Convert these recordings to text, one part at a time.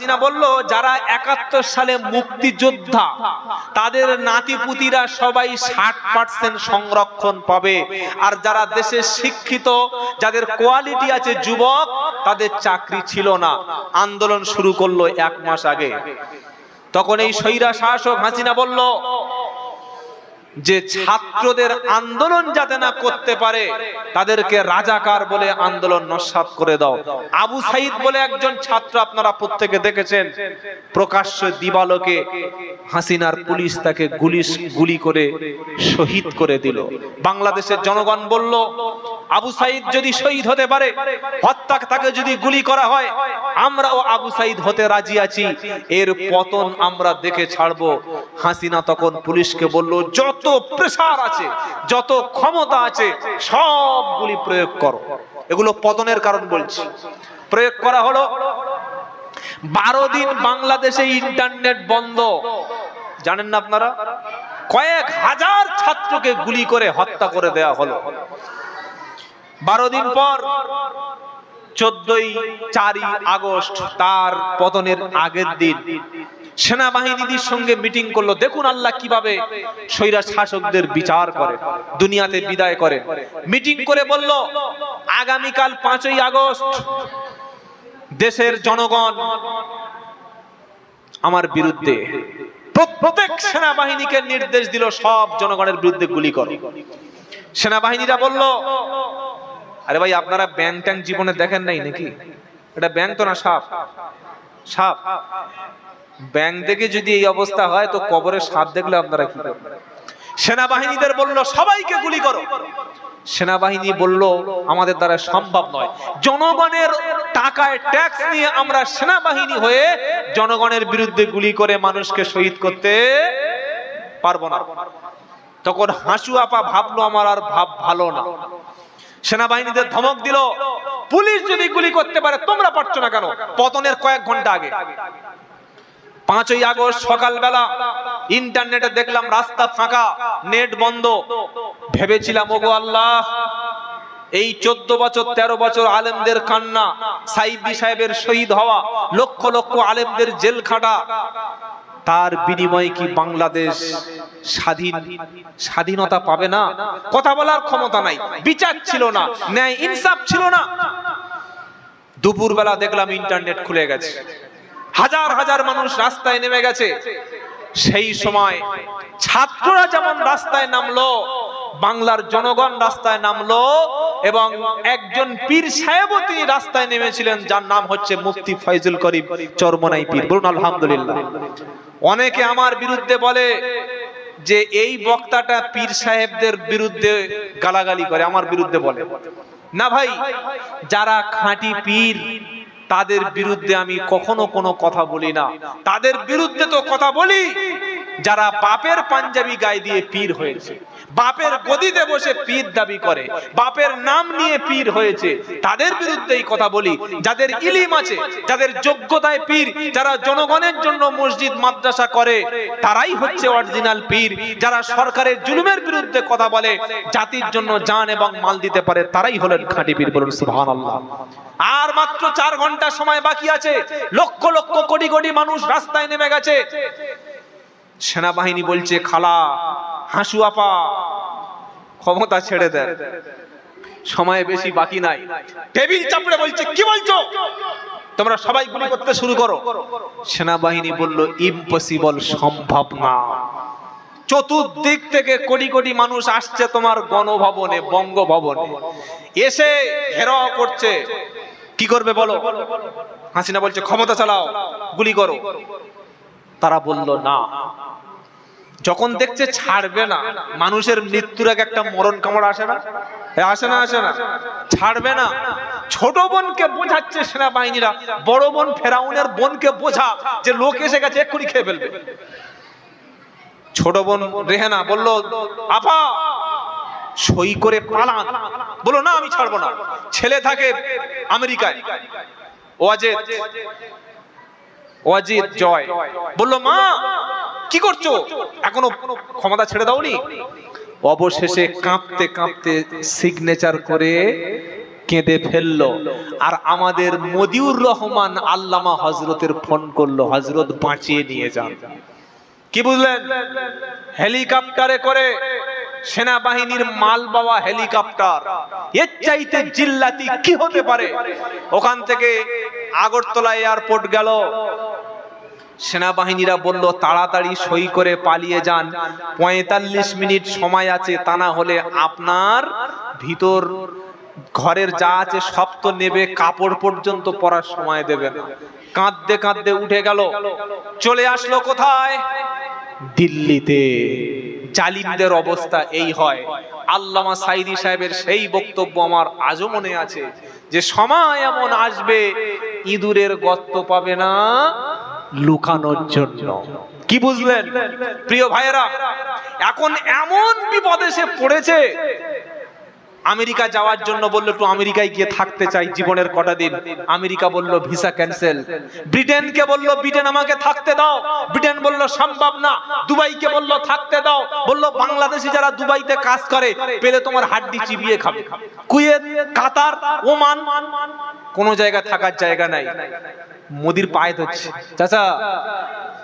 হাসিনা বলল, যারা একাত্তর সালে মুক্তিযোদ্ধা, তাদের নাতিপুতিরা সবাই ষাট পার্সেন্ট সংরক্ষণ পাবে। আর যারা দেশে শিক্ষিত, যাদের কোয়ালিটি আছে যুবক, তাদের চাকরি ছিল না। আন্দোলন শুরু করল এক মাস আগে। তখন এই সৈরা শাসক হাসিনা বলল যে ছাত্রদের আন্দোলন যাতে না করতে পারে, তাদেরকে রাজাকার বলে আন্দোলন নস্বাত করে দাও। আবু সাইদ বলে একজন ছাত্র আপনারা প্রত্যেকে দেখেছেন, প্রকাশ্য দিবালোকে হাসিনার পুলিশ তাকে গুলি গুলি করে শহীদ করে দিল। বাংলাদেশের জনগণ বলল, আবু সাইদ যদি শহীদ হতে পারে, হত্যা তাকে যদি গুলি করা হয়, আমরাও আবু সাইদ হতে রাজি আছি। এর পতন আমরা দেখে ছাড়বো। হাসিনা তখন পুলিশকে বলল, যত প্রেসার আছে, যত ক্ষমতা আছে, সবগুলি প্রয়োগ করো। এগুলো পতনের কারণ বলছি। প্রয়োগ করা হলো, বারো দিন বাংলাদেশে ইন্টারনেট বন্ধ। জানেন না আপনারা? কয়েক হাজার ছাত্রকে গুলি করে হত্যা করে দেয়া হলো। বারো দিন পর চোদ্দই চারই আগস্ট তার পতনের আগের দিন। সেনাবাহিনীদের সঙ্গে মিটিং করল, দেখুন আল্লাহ কীভাবে স্বৈরা শাসকদের বিচার করে, দুনিয়াতে বিদায় করে। মিটিং করে বলল, আগামীকাল পাঁচই আগস্ট দেশের জনগণ আমার বিরুদ্ধে প্রত্যেক সেনাবাহিনীকে নির্দেশ দিল, সব জনগণের বিরুদ্ধে গুলি করো। সেনাবাহিনীরা বলল আরে ভাই, আপনারা ব্যাংক ট্যাঙ্ক জীবনে দেখেন নাই নাকি? এটা ব্যাংক তো না সাপ? সাপ? ব্যাংক দেখে যদি এই অবস্থা হয়, তো কবরে সাপ দেখলে আপনারা কি করবেন? সেনাবাহিনীদের বলল, সবাইকে গুলি করো। সেনাবাহিনী বলল, আমাদের দ্বারা সম্ভব নয়। জনগণের টাকায় ট্যাক্স নিয়ে আমরা সেনাবাহিনী হয়ে জনগণের বিরুদ্ধে গুলি করে মানুষকে শহীদ করতে পারব না। তখন হাসু আপা ভাবলো, আমার আর ভাব ভালো না। সেনাবাহিনীদের ধমক দিল, পুলিশ যদি গুলি করতে পারে, তোমরা পারছ না কেন? পতনের কয়েক ঘণ্টা আগে। পাঁচই আগস্ট সকালবেলা ইন্টারনেটে দেখলাম, রাস্তা ফাঁকা, নেট বন্ধ। ভেবেছিলাম, ওগো আল্লাহ, এই চোদ্দ বছর, তেরো বছর আলেমদের কান্না সাইদি সাহেবের শহীদ হওয়া, লক্ষ লক্ষ আলেমদের জেল খাটা তার বিনিময়ে কি বাংলাদেশ স্বাধীন স্বাধীনতা পাবে না? কথা বলার ক্ষমতা নাই, বিচার ছিল না, ন্যায় ইনসাফ ছিল না। দুপুরবেলা দেখলাম ইন্টারনেট খুলে গেছে। হাজার হাজার মানুষ রাস্তায় নেমে গেছে। সেই সময় ছাত্ররা যেমন রাস্তায় নামলো, বাংলার জনগণ রাস্তায় নামলো এবং একজন পীর সাহেবও তিনি রাস্তায় নেমেছিলেন যার নাম হচ্ছে মুফতি ফয়জুল করিম চরমনাই পীর। বলুন আলহামদুলিল্লাহ। অনেকে আমার বিরুদ্ধে বলে যে এই বক্তাটা পীর সাহেবদের বিরুদ্ধে গালাগালি করে আমার বিরুদ্ধে বলে। না ভাই যারা খাঁটি পীর তাদের বিরুদ্ধে আমি কখনো কোনো কথা বলি না। তাদের বিরুদ্ধে তো কথা বলি। যারা বাপের পাঞ্জাবি গায়ে দিয়ে পীর হয়েছে। বাপের গদিতে বসে পীর দাবি করে, বাপের নাম নিয়ে পীর হয়েছে। তাদের বিরুদ্ধেই কথা বলি, যাদের ইলিম আছে, যাদের যোগ্যতায় পীর, যারা জনগণের জন্য মসজিদ, মাদ্রাসা করে, তারাই হচ্ছে অরিজিনাল পীর। যারা সরকারের জুলুমের বিরুদ্ধে কথা বলে, জাতির জন্য জান এবং মাল দিতে পারে, তারাই হলেন খাঁটি পীর বলুন সুবহানাল্লাহ। আর মাত্র চার ঘণ্টা সময় বাকি আছে, লক্ষ লক্ষ কোটি কোটি মানুষ রাস্তায় নেমে গেছে। সেনাবাহিনী বলছে, খালা হাসু আপা। ক্ষমতা ছেড়ে দেন। সময় বেশি বাকি নাই। টেবিল চাপড়ে বলছে, কি বলছো? তোমরা সবাই গুলি করতে শুরু করো। সেনাবাহিনী বলল ইম্পসিবল সম্ভব না। চতুর্দিক থেকে কোটি কোটি মানুষ আসছে তোমার গণভবনে, বঙ্গভবনে। এসে ঘেরাও করছে। কি করবে বলো? হাসিনা বলছে, ক্ষমতা চালাও, গুলি করো। তারা বলল, না। যখন দেখছে ছাড়বে না, মানুষের মৃত্যুর আগে একটা মরণ কামড় আসে না? আসে না আসে না। ছাড়বে না। ছোট বোনকে বোঝাচ্ছে সেনাবাহিনীরা, বড় বোন ফেরাউনের বোনকে বোঝা যে লোক এসে গেছে, এক্ষুনি খেয়ে ফেলবে। ছোট বোন রেহেনা বলল, আপা, সই করে পালান। বলো, না, আমি ছাড়বো না। ছেলে থাকে আমেরিকায়। ওয়াজেদ, ওয়াজিদ জয়। বলল, মা কি করছ? এখনও ক্ষমতা ছেড়ে দাওনি? অবশেষে কাঁপতে কাঁপতে সিগনেচার করে কেঁদে ফেলল। আর আমাদের মদিউর রহমান আল্লামা হজরতের ফোন করল হজরত বাঁচিয়ে নিয়ে যান। কি বুঝলেন? হেলিকপ্টারে করে সেনাবাহিনীর মাল বাবা হেলিকপ্টার। এর চাইতে জিল্লাতি কি হতে পারে? ওখান থেকে আগরতলা এয়ারপোর্ট গেল। সেনাবাহিনীরা বলল, তাড়াতাড়ি সই করে পালিয়ে যান। পঁয়তাল্লিশ মিনিট সময় আছে, তা না হলে আপনার ভিতর ঘরের যা আছে সব তো নেবে, কাপড় পর্যন্ত পরার সময় দেবে না। কাঁদতে কাঁদতে উঠে গেল। চলে আসলো কোথায়? দিল্লিতে। জালিমদের অবস্থা এই হয়। আল্লামা সাইদি সাহেবের সেই বক্তব্য আমার আজও মনে আছে যে, সময় এমন আসবে, ইঁদুরের গর্ত পাবে না লুকানোর জন্য। কি বুঝলেন? প্রিয় ভাইয়েরা এখন এমন বিপদে সে পড়েছে আমেরিকা যাওয়ার জন্য বলল, একটু আমেরিকায় গিয়ে থাকতে চাই জীবনের কটা দিন? আমেরিকা বলল, ভিসা ক্যান্সেল। ব্রিটেনকে বলল, ব্রিটেন আমাকে থাকতে দাও। ব্রিটেন বলল, সম্ভব না। দুবাইকে বলল, থাকতে দাও। বলল, বাংলাদেশি যারা দুবাইতে কাজ করে, পেলে তোমার হাড্ডি চিবিয়ে খাবে। কুয়েত, কাতার, ওমান, কোন জায়গা থাকার জায়গা নাই। মোদির পায়ে ধরছে। চাচা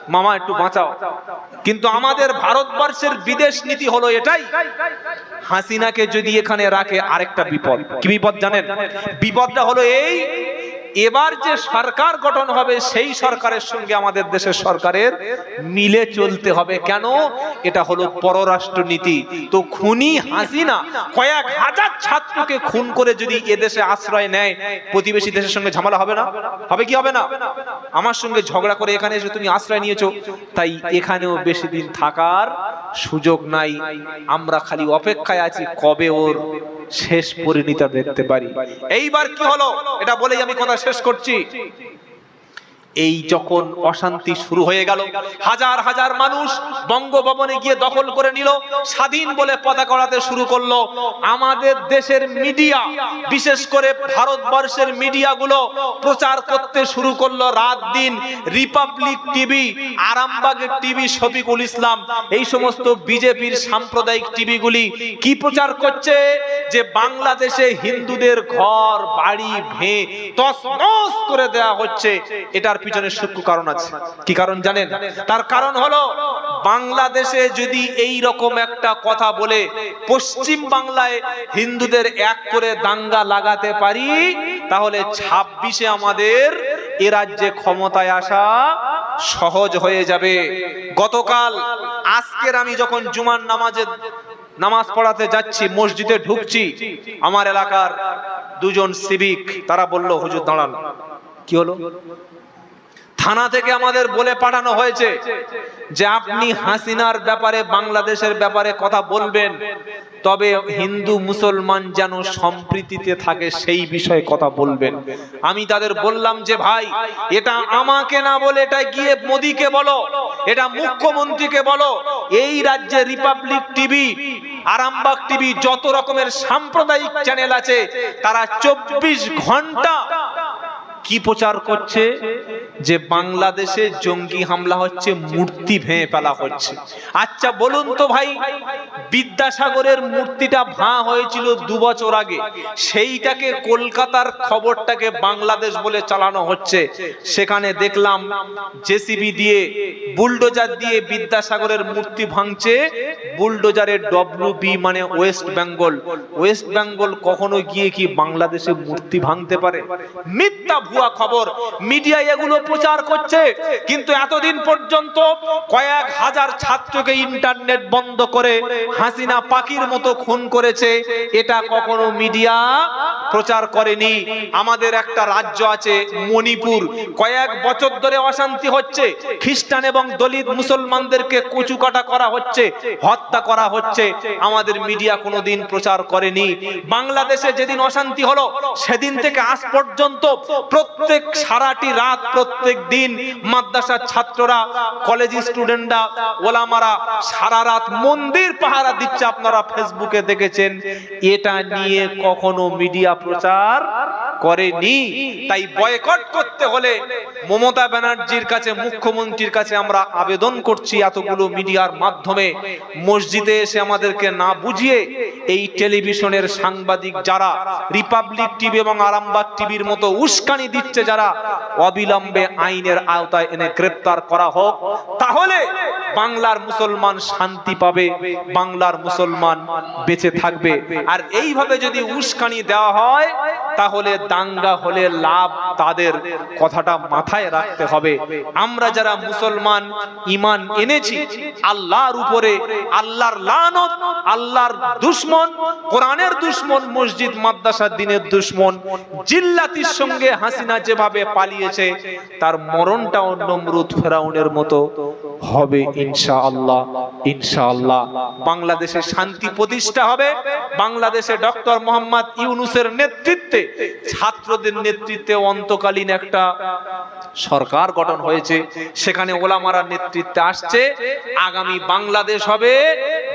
মামা, একটু বাঁচাও। কিন্তু আমাদের ভারতবর্ষের বিদেশ নীতি হলো এটাই। হাসিনাকে যদি এখানে রাখে আরেকটা বিপদ। কি বিপদ জানেন? বিপদটা হলো এই এবার যে সরকার গঠন হবে, সেই সরকারের সঙ্গে আমাদের দেশের সরকারের মিলে চলতে হবে। কেন? এটা হলো পররাষ্ট্র নীতি তো খুনি হাসিনা কয়েক হাজার ছাত্রকে খুন করে যদি এদেশে আশ্রয় নেয়, প্রতিবেশী দেশের সঙ্গে ঝামেলা হবে না? হবে কি হবে না? আমার সঙ্গে ঝগড়া করে এখানে এসে তুমি আশ্রয় নিয়েছো। তাই এখানেও বেশি দিন থাকার সুযোগ নাই। আমরা খালি অপেক্ষায় আছি কবে ওর শেষ পরিণীতা দেখতে পারি। এইবার কি হলো? এটা বলেই আমি কথা শেষ করছি। এই যখন অশান্তি শুরু হয়ে গেল, হাজার হাজার মানুষ বঙ্গভবনে গিয়ে দখল করে নিল, স্বাধীন বলে পতাকা করাতে শুরু করল। আমাদের দেশের মিডিয়া, বিশেষ করে ভারতবর্ষের মিডিয়াগুলো প্রচার করতে শুরু করল রাত দিন। রিপাবলিক টিভি আরামবাগের টিভি, শফিকুল ইসলাম, এই সমস্ত বিজেপির সাম্প্রদায়িক টিভিগুলি কি প্রচার করছে? যে বাংলাদেশে হিন্দুদের ঘর, বাড়ি, ভে তসনস করে দেওয়া হচ্ছে। এটার পিছনে সূক্ষ্ম কারণ আছে। কি কারণ জানেন? তার কারণ হলো, বাংলাদেশে যদি এই রকম একটা কথা বলে, পশ্চিম বাংলায় হিন্দুদের এক করে দাঙ্গা লাগাতে পারি, তাহলে ছাব্বিশে আমাদের এ রাজ্যে ক্ষমতায় আসা সহজ হয়ে যাবে। গতকাল, আজকের আমি যখন জুমার নামাজে নামাজ পড়াতে যাচ্ছি, মসজিদে ঢুকছি, আমার এলাকার দুজন সিভিক, তারা বলল, হুজুর, দাঁড়ান। কি হলো? থানা থেকে আমাদের বলে পাঠানো হয়েছে যে আপনি হাসিনার ব্যাপারে, বাংলাদেশের ব্যাপারে কথা বলবেন, তবে হিন্দু মুসলমান যেন সম্প্রীতিতে থাকে সেই বিষয়ে কথা বলবেন। আমি তাদের বললাম যে, ভাই, এটা আমাকে না বলে, এটা গিয়ে মোদিকে বলো, এটা মুখ্যমন্ত্রীকে বলো, এই রাজ্যে রিপাবলিক টিভি আরামবাগ টিভি যত রকমের সাম্প্রদায়িক চ্যানেল আছে, তারা চব্বিশ ঘণ্টা কি প্রচার করছে? যে বাংলাদেশে জঙ্গি হামলা হচ্ছে, মূর্তি ভেঙে ফেলা হচ্ছে। আচ্ছা বলুন তো ভাই, বিদ্যাসাগরের মূর্তিটা ভাঁ হয়েছিল দু বছর আগে। সেইটাকে কলকাতার খবরটাকে বাংলাদেশ বলে চালানো হচ্ছে। সেখানে দেখলাম জেসিবি দিয়ে বুলডোজার দিয়ে বিদ্যাসাগরের মূর্তি ভাঙছে। বুলডোজারের ডব্লিউ বি মানে ওয়েস্ট বেঙ্গল। ওয়েস্ট বেঙ্গল কখনো গিয়ে কি বাংলাদেশে মূর্তি ভাঙতে পারে? মিথ্যা ভুয়া খবর। মিডিয়া এগুলো প্রচার করছে। কিন্তু এতদিন পর্যন্ত কয়েক হাজার ছাত্রকে ইন্টারনেট বন্ধ করে হাসিনা পাখির মতো খুন করেছে। এটা কখনো মিডিয়া প্রচার করেনি। আমাদের একটা রাজ্য আছে মণিপুর। কয়েক বছর ধরে অশান্তি হচ্ছে। খ্রিস্টান এবং দলিত মুসলমানদেরকে কচুকাটা করা হচ্ছে, হত্যা করা হচ্ছে। আমাদের মিডিয়া কোনোদিন প্রচার করেনি। বাংলাদেশে যেদিন অশান্তি হলো, সেদিন থেকে আজ পর্যন্ত প্রত্যেক সারাটি রাত, প্রত্যেক দিন মাদ্রাসার ছাত্ররা কলেজ স্টুডেন্টরা ওলামারা সারা রাত মন্দির পাহারা দিচ্ছে। আপনারা ফেসবুকে দেখেছেন, এটা নিয়ে কখনো মিডিয়া প্রচার করেনি। তাই বয়কট করতে হলে মমতা ব্যানার্জির কাছে, মুখ্যমন্ত্রীর কাছে আমরা আবেদন করছি এতগুলো মিডিয়ার মাধ্যমে। মসজিদে এসে আমাদেরকে না বুঝিয়ে এই টেলিভিশনের সাংবাদিক যারা রিপাবলিক টিভি এবং আরামবাগ টিভির মতো উস্কানি দিচ্ছে যারা, অবিলম্বে আইনের আওতায় এনে গ্রেপ্তার করা হোক। তাহলে বাংলার মুসলমান শান্তি পাবে, বাংলার মুসলমান বেঁচে থাকবে। আর এইভাবে যদি উস্কানি দেওয়া হয়, তাহলে দাঙ্গা হলে লাভ তাদের কথাটা মাথায় রাখতে হবে। আমরা যারা মুসলমান ইমান এনেছি, আল্লাহর উপরে আল্লাহর লানত, আল্লাহর দুশ্মন, কোরআনের দুশ্মন, মসজিদ, মাদ্রাসার দিনের দুশ্মন, জিল্লাতির সঙ্গে হাসিনা যেভাবে পালিয়েছে, তার মরণটাও নমরুদ ফেরাউনের মতো। হবে ইনশা আল্লাহ ইনশা আল্লাহ বাংলাদেশে শান্তি প্রতিষ্ঠা হবে। বাংলাদেশে ডক্টর মোহাম্মদ ইউনুসের নেতৃত্বে, ছাত্রদের নেতৃত্বে অন্তকালীন একটা সরকার গঠন হয়েছে। সেখানে ওলামারা নেতৃত্বে আসছে। আগামী বাংলাদেশ হবে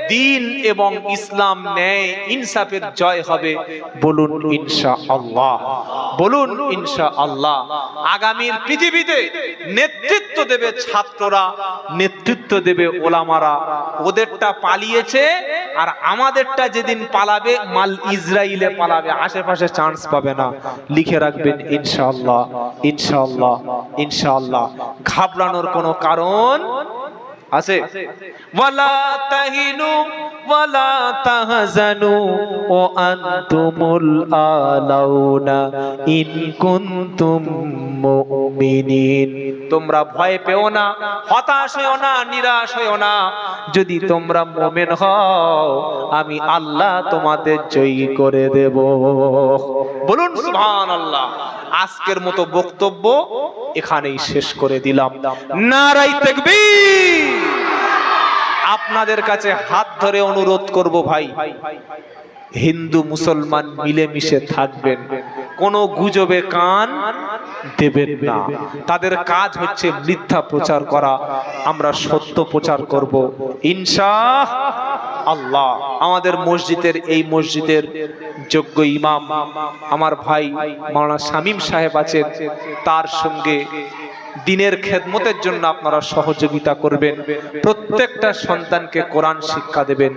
দিন এবং ইসলাম ন্যায় ইনসাফের জয় হবে। বলুন ইনশা আল্লাহ বলুন ইনশা আল্লাহ আগামীর পৃথিবীতে নেতৃত্ব দেবে ছাত্ররা, নেতৃত্ব দেবে ওলামারা। ওদেরটা পালিয়েছে আর আমাদেরটা যেদিন পালাবে, মাল ইসরায়েলে পালাবে। আশেপাশে চান্স পাবে না। লিখে রাখবেন, ইনশাআল্লাহ ইনশাআল্লাহ ইনশাআল্লাহ। ঘাবড়ানোর কোনো কারণ আছে। ওয়ালা তাহিনু ওয়ালা তাহজানু ও আনতুমুল আলাউনা ইন কুনতুম মুমিনিন। তোমরা ভয় পেও না হতাশ হও না নিরাশ হও না। যদি তোমরা মুমিন হও আমি আল্লাহ তোমাদের জয়ী করে দেব। বলুন, সুবহানাল্লাহ। আজকের মতো বক্তব্য এখানেই শেষ করে দিলাম। নারাই তাকবীর। আপনাদের কাছে হাত ধরে অনুরোধ করব ভাই, হিন্দু মুসলমান মিলেমিশে থাকবেন, কোন গুজবে কান দেবেন না। তাদের কাজ হচ্ছে মিথ্যা প্রচার করা, আমরা সত্য প্রচার করব। ইনশা আল্লাহ, আমাদের মসজিদের এই মসজিদের যোগ্য ইমাম আমার ভাই মাওলানা শামীম সাহেব আছেন। তার সঙ্গে দিনের খেদমতের জন্য আপনারা সহযোগিতা করবেন। প্রত্যেকটা সন্তানকে কোরআন শিক্ষা দেবেন।